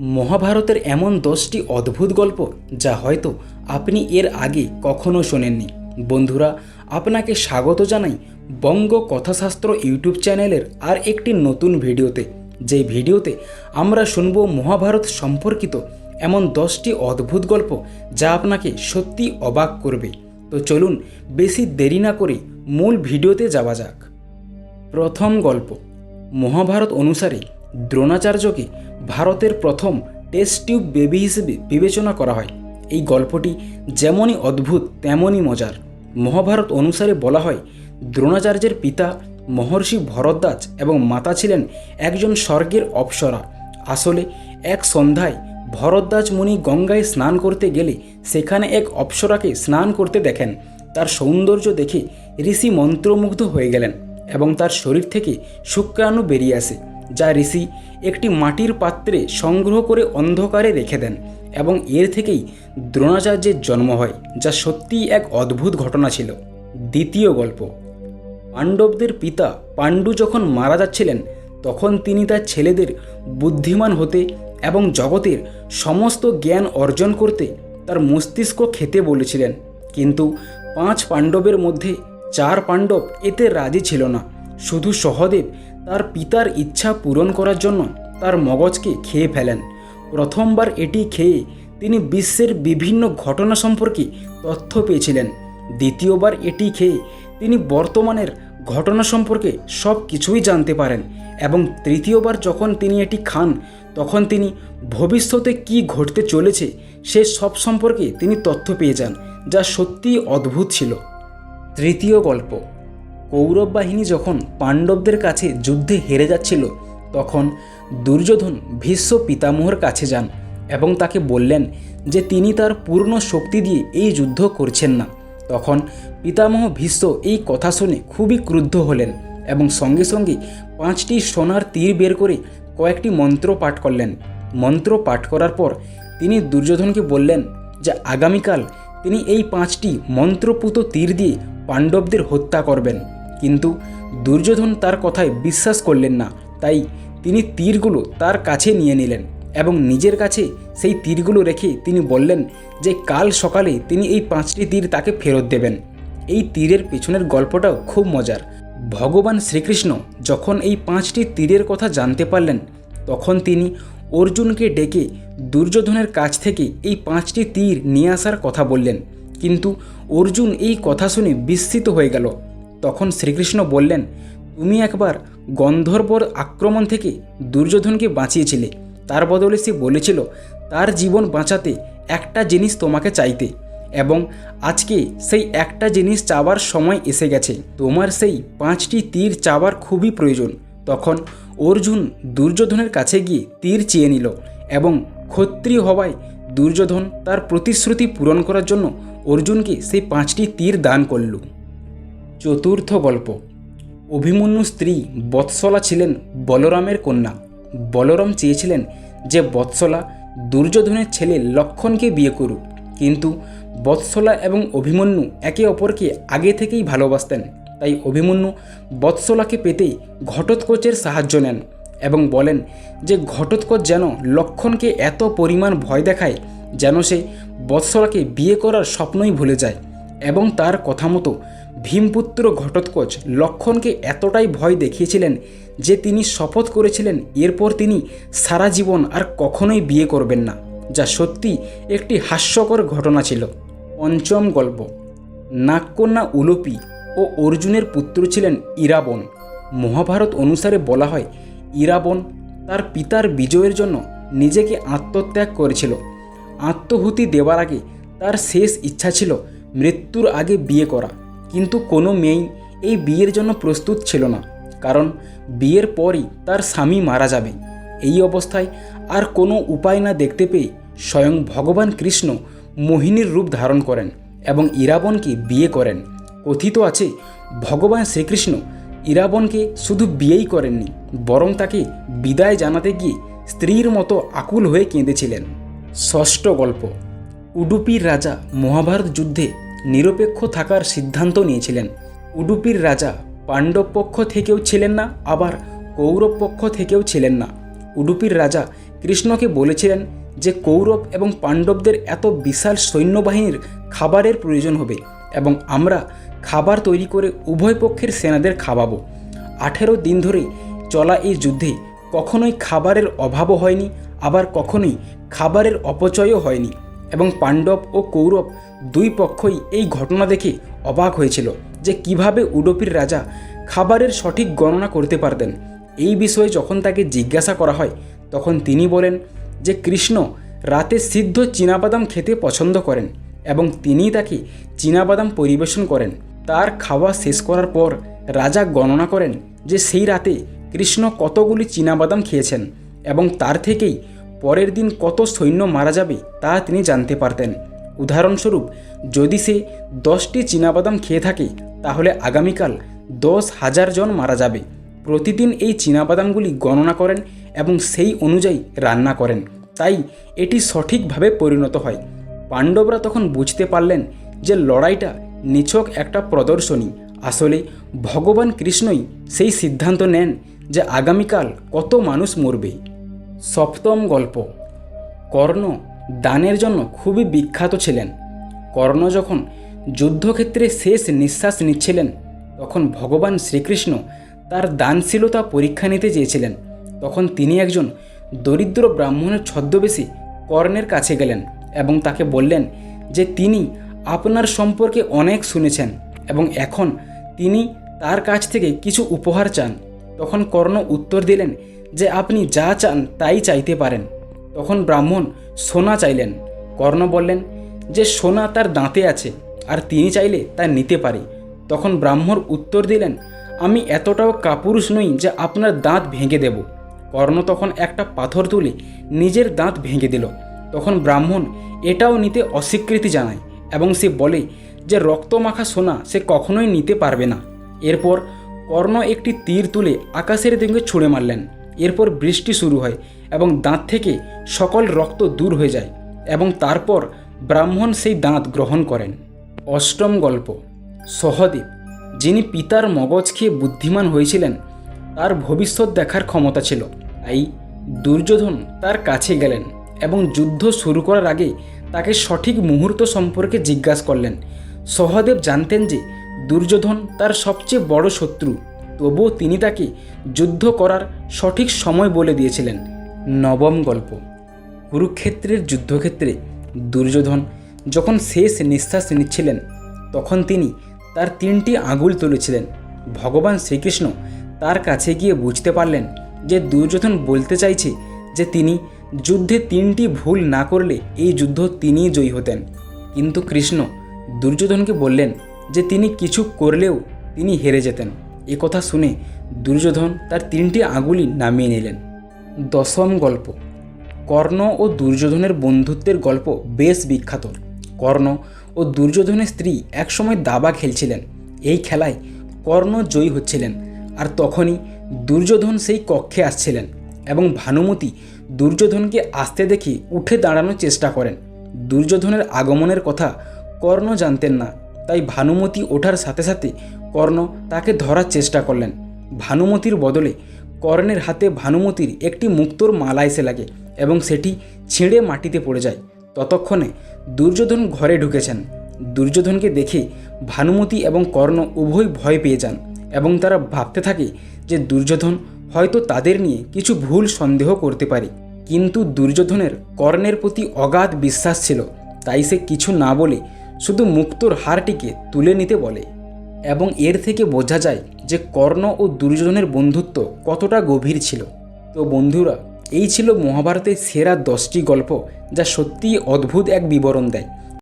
মহাভারতের এমন দশটি অদ্ভুত গল্প যা হয়তো আপনি এর আগে কখনো শোনেননি। বন্ধুরা, আপনাকে স্বাগত জানাই বঙ্গ কথাশাস্ত্র ইউটিউব চ্যানেলের আর একটি নতুন ভিডিওতে। যেই ভিডিওতে আমরা শুনব মহাভারত সম্পর্কিত এমন দশটি অদ্ভুত গল্প যা আপনাকে সত্যি অবাক করবে। তো চলুন বেশি দেরি না করে মূল ভিডিওতে যাওয়া যাক। প্রথম গল্প, মহাভারত অনুসারে দ্রোণাচার্যকে ভারতের প্রথম টেস্ট টিউব বেবি হিসেবে বিবেচনা করা হয়? এই গল্পটি যেমনই অদ্ভুত, তেমনই মজার। মহাভারত অনুসারে বলা হয়, দ্রোণাচার্যের পিতা মহর্ষি ভরদ্বাজ এবং মাতা ছিলেন একজন স্বর্গের অপ্সরা। আসলে এক সন্ধ্যায় ভরদ্বাজ মুনি গঙ্গায় স্নান করতে গেলে সেখানে এক অপ্সরাকে স্নান করতে দেখেন। তার সৌন্দর্য দেখে ঋষি মন্ত্রমুগ্ধ হয়ে গেলেন এবং তার শরীর থেকে শুক্রাণু বেরিয়ে আসে। যা ঋষি একটি মাটির পাত্রে সংগ্রহ করে অন্ধকারে রেখে দেন এবং এর থেকেই দ্রোণাচার্যের জন্ম হয়, যা সত্যিই এক অদ্ভুত ঘটনা ছিল। দ্বিতীয় গল্প। পাণ্ডবদের পিতা পাণ্ডু যখন মারা যাচ্ছিলেন, তখন তিনি তার ছেলেদের বুদ্ধিমান হতে এবং জগতের সমস্ত জ্ঞান অর্জন করতে তার মস্তিষ্ক খেতে বলেছিলেন। কিন্তু পাঁচ পাণ্ডবের মধ্যে চার পাণ্ডব এতে রাজি ছিল না। শুধু সহদেব তার পিতার ইচ্ছা পূরণ করার জন্য তার মগজকে খেয়ে ফেলেন। প্রথমবার এটি খেয়ে তিনি বিশ্বের বিভিন্ন ঘটনা সম্পর্কে তথ্য পেয়েছিলেন। দ্বিতীয়বার এটি খেয়ে তিনি বর্তমানের ঘটনা সম্পর্কে সব কিছুই জানতে পারেন এবং তৃতীয়বার যখন তিনি এটি খান, তখন তিনি ভবিষ্যতে কি ঘটতে চলেছে সে সব সম্পর্কে তিনি তথ্য পেয়ে যান, যা সত্যিই অদ্ভুত ছিল। তৃতীয় গল্প কৌরব বাহিনী যখন পাণ্ডবদের কাছে যুদ্ধে হেরে যাচ্ছিল, তখন দুর্যোধন ভীষ্ম পিতামহর কাছে যান এবং তাকে বললেন যে তিনি তার পূর্ণ শক্তি দিয়ে এই যুদ্ধ করছেন না। তখন পিতামহ ভীষ্ম এই কথা শুনে খুবই ক্রুদ্ধ হলেন এবং সঙ্গে সঙ্গে পাঁচটি সোনার তীর বের করে কয়েকটি মন্ত্র পাঠ করলেন। মন্ত্র পাঠ করার পর তিনি দুর্যোধনকে বললেন যে আগামীকাল তিনি এই পাঁচটি মন্ত্রপুত তীর দিয়ে পাণ্ডবদের হত্যা করবেন। কিন্তু দুর্যোধন তার কথায় বিশ্বাস করলেন না। তাই তিনি তীরগুলো তার কাছে নিয়ে নিলেন এবং নিজের কাছে সেই তীরগুলো রেখে তিনি বললেন যে কাল সকালে তিনি এই পাঁচটি তীর তাকে ফেরত দেবেন। এই তীরের পেছনের গল্পটাও খুব মজার। ভগবান শ্রীকৃষ্ণ যখন এই পাঁচটি তীরের কথা জানতে পারলেন, তখন তিনি অর্জুনকে ডেকে দুর্যোধনের কাছ থেকে এই পাঁচটি তীর নিয়ে আসার কথা বললেন। কিন্তু অর্জুন এই কথা শুনে বিস্মিত হয়ে গেল। তখন শ্রীকৃষ্ণ বললেন, তুমি একবার গন্ধর্বর আক্রমণ থেকে দুর্যোধনকে বাঁচিয়েছিলে। তার বদলে সে বলেছিল, তার জীবন বাঁচাতে একটা জিনিস তোমাকে চাইতে এবং আজকে সেই একটা জিনিস চাওয়ার সময় এসে গেছে। তোমার সেই পাঁচটি তীর চাওয়ার খুবই প্রয়োজন। তখন অর্জুন দুর্যোধনের কাছে গিয়ে তীর চেয়ে নিল এবং ক্ষত্রিয় হওয়ায় দুর্যোধন তার প্রতিশ্রুতি পূরণ করার জন্য অর্জুনকে সেই পাঁচটি তীর দান করল। চতুর্থ গল্প। অভিমন্যু স্ত্রী বৎসলা ছিলেন বলরামের কন্যা। বলরাম চেয়েছিলেন যে বৎসলা দুর্যোধনের ছেলে লক্ষণকে বিয়ে করুক। কিন্তু বৎসলা এবং অভিমন্যু একে অপরকে আগে থেকেই ভালোবাসতেন। তাই অভিমন্যু বৎসলাকে পেতেই ঘটোৎকোচের সাহায্য নেন এবং বলেন যে ঘটোৎকোচ যেন লক্ষণকে এত পরিমাণ ভয় দেখায় যেন সে বৎসলাকে বিয়ে করার স্বপ্নই ভুলে যায় এবং তার কথা মতো ভীমপুত্র ঘটোৎকোচ লক্ষণকে এতটাই ভয় দেখিয়েছিলেন যে তিনি শপথ করেছিলেন এরপর তিনি সারা জীবন আর কখনোই বিয়ে করবেন না, যা সত্যি একটি হাস্যকর ঘটনা ছিল। পঞ্চম গল্প। নাগকন্যা উলুপি ও অর্জুনের পুত্র ছিলেন ইরাবন। মহাভারত অনুসারে বলা হয়, ইরাবন তার পিতার বিজয়ের জন্য নিজেকে আত্মত্যাগ করেছিল। আত্মহুতি দেওয়ার আগে তার শেষ ইচ্ছা ছিল মৃত্যুর আগে বিয়ে করা। কিন্তু কোনো মেয়েই এই বিয়ের জন্য প্রস্তুত ছিল না, কারণ বিয়ের পরই তার স্বামী মারা যাবে। এই অবস্থায় আর কোনো উপায় না দেখতে পেয়ে স্বয়ং ভগবান কৃষ্ণ মোহিনীর রূপ ধারণ করেন এবং ইরাবনকে বিয়ে করেন। কথিত আছে, ভগবান শ্রীকৃষ্ণ ইরাবনকে শুধু বিয়েই করেননি, বরং তাকে বিদায় জানাতে গিয়ে স্ত্রীর মতো আকুল হয়ে কেঁদেছিলেন। ষষ্ঠ গল্প, উডুপির রাজা মহাভারত যুদ্ধে নিরপেক্ষ থাকার সিদ্ধান্ত নিয়েছিলেন। উডুপির রাজা পাণ্ডব পক্ষ থেকেও ছিলেন না, আবার কৌরব পক্ষ থেকেও ছিলেন না। উডুপির রাজা কৃষ্ণকে বলেছিলেন যে কৌরব এবং পাণ্ডবদের এত বিশাল সৈন্যবাহিনীর খাবারের প্রয়োজন হবে এবং আমরা খাবার তৈরি করে উভয় পক্ষের সেনাদের খাওয়াবো। আঠেরো দিন ধরে চলা এই যুদ্ধে কখনোই খাবারের অভাবও হয়নি, আবার কখনোই খাবারের অপচয়ও হয়নি। এবং পাণ্ডব ও কৌরব দুই পক্ষই এই ঘটনা দেখে অবাক হয়েছিল যে কীভাবে উডুপির রাজা খাবারের সঠিক গণনা করতে পারতেন। এই বিষয়ে যখন তাকে জিজ্ঞাসা করা হয়, তখন তিনি বলেন যে কৃষ্ণ রাতে সিদ্ধ চীনাবাদাম খেতে পছন্দ করেন এবং তিনি তাকে চীনাবাদাম পরিবেশন করেন। তার খাওয়া শেষ করার পর রাজা গণনা করেন যে সেই রাতে কৃষ্ণ কতগুলি চীনাবাদাম খেয়েছেন এবং তার থেকেই পরের দিন কত সৈন্য মারা যাবে তা তিনি জানতে পারতেন। উদাহরণস্বরূপ, যদি সে দশটি চীনাবাদাম খেয়ে থাকে, তাহলে আগামীকাল দশ হাজার জন মারা যাবে। প্রতিদিন এই চীনাবাদামগুলি গণনা করেন এবং সেই অনুযায়ী রান্না করেন। তাই এটি সঠিকভাবে পরিণত হয়। পাণ্ডবরা তখন বুঝতে পারলেন যে লড়াইটা নিছক একটা প্রদর্শনী। আসলে ভগবান কৃষ্ণই সেই সিদ্ধান্ত নেন যে আগামীকাল কত মানুষ মরবে। সপ্তম গল্প। কর্ণ দানের জন্য খুবই বিখ্যাত ছিলেন। কর্ণ যখন যুদ্ধক্ষেত্রে শেষ নিঃশ্বাস নিচ্ছিলেন, তখন ভগবান শ্রীকৃষ্ণ তার দানশীলতা পরীক্ষা নিতে চেয়েছিলেন। তখন তিনি একজন দরিদ্র ব্রাহ্মণের ছদ্মবেশী কর্ণের কাছে গেলেন এবং তাকে বললেন যে, তিনি আপনার সম্পর্কে অনেক শুনেছেন এবং এখন তিনি তার কাছ থেকে কিছু উপহার চান। তখন কর্ণ উত্তর দিলেন যে আপনি যা চান তাই চাইতে পারেন। তখন ব্রাহ্মণ সোনা চাইলেন। কর্ণ বললেন যে সোনা তার দাঁতে আছে, আর তিনি চাইলে তা নিতে পারে। তখন ব্রাহ্মণ উত্তর দিলেন, আমি এতটাও কাপুরুষ নই যে আপনার দাঁত ভেঙে দেব। কর্ণ তখন একটা পাথর তুলে নিজের দাঁত ভেঙে দিল। তখন ব্রাহ্মণ এটাও নিতে অস্বীকৃতি জানায় এবং সে বলে যে রক্তমাখা সোনা সে কখনোই নিতে পারবে না। এরপর কর্ণ একটি তীর তুলে আকাশের দিকে ছুঁড়ে মারলেন। এরপর বৃষ্টি শুরু হয় এবং দাঁত থেকে সকল রক্ত দূর হয়ে যায় এবং তারপর ব্রাহ্মণ সেই দাঁত গ্রহণ করেন। অষ্টম গল্প। সহদেব, যিনি পিতার মগজ খেয়ে বুদ্ধিমান হয়েছিলেন, তার ভবিষ্যৎ দেখার ক্ষমতা ছিল। তাই দুর্যোধন তার কাছে গেলেন এবং যুদ্ধ শুরু করার আগে তাকে সঠিক মুহূর্ত সম্পর্কে জিজ্ঞাসা করলেন। সহদেব জানতেন যে দুর্যোধন তার সবচেয়ে বড় শত্রু, তবুও তিনি তাকে যুদ্ধ করার সঠিক সময় বলে দিয়েছিলেন। নবম গল্প। কুরুক্ষেত্রের যুদ্ধক্ষেত্রে দুর্যোধন যখন শেষ নিঃশ্বাস নিচ্ছিলেন, তখন তিনি তার তিনটি আঙুল তুলেছিলেন। ভগবান শ্রীকৃষ্ণ তার কাছে গিয়ে বুঝতে পারলেন যে দুর্যোধন বলতে চাইছে যে তিনি যুদ্ধে তিনটি ভুল না করলে এই যুদ্ধ তিনিই জয়ী হতেন। কিন্তু কৃষ্ণ দুর্যোধনকে বললেন যে তিনি কিছু করলেও তিনি হেরে যেতেন। এ কথা শুনে দুর্যোধন তার তিনটি আঙুলি নামিয়ে নিলেন। দশম গল্প। কর্ণ ও দুর্যোধনের বন্ধুত্বের গল্প বেশ বিখ্যাত। কর্ণ ও দুর্যোধনের স্ত্রী একসময় দাবা খেলছিলেন। এই খেলায় কর্ণ জয়ী হচ্ছিলেন আর তখনই দুর্যোধন সেই কক্ষে আসছিলেন এবং ভানুমতি দুর্যোধনকে আসতে দেখে উঠে দাঁড়ানোর চেষ্টা করেন। দুর্যোধনের আগমনের কথা কর্ণ জানতেন না তাই ভানুমতি ওঠার সাথে সাথে কর্ণ তাকে ধরার চেষ্টা করলেন। ভানুমতির বদলে কর্ণের হাতে ভানুমতির একটি মুক্তোর মালা এসে লাগে এবং সেটি ছিঁড়ে মাটিতে পড়ে যায়। ততক্ষণে দুর্যোধন ঘরে ঢুকেছেন। দুর্যোধনকে দেখে ভানুমতি এবং কর্ণ উভয় ভয় পেয়ে যান এবং তারা ভাবতে থাকে যে দুর্যোধন হয়তো তাদের নিয়ে কিছু ভুল সন্দেহ করতে পারে। কিন্তু দুর্যোধনের কর্ণের প্রতি অগাধ বিশ্বাস ছিল, তাই সে কিছু না বলে শুধু মুক্তোর হারটিকে তুলে নিতে বলে এবং এর থেকে বোঝা যায় যে কর্ণ ও দুর্যোধনের বন্ধুত্ব কতটা গভীর ছিল। তো বন্ধুরা, এই ছিল মহাভারতের সেরা দশটি গল্প যা সত্যিই অদ্ভুত এক বিবরণ দেয়।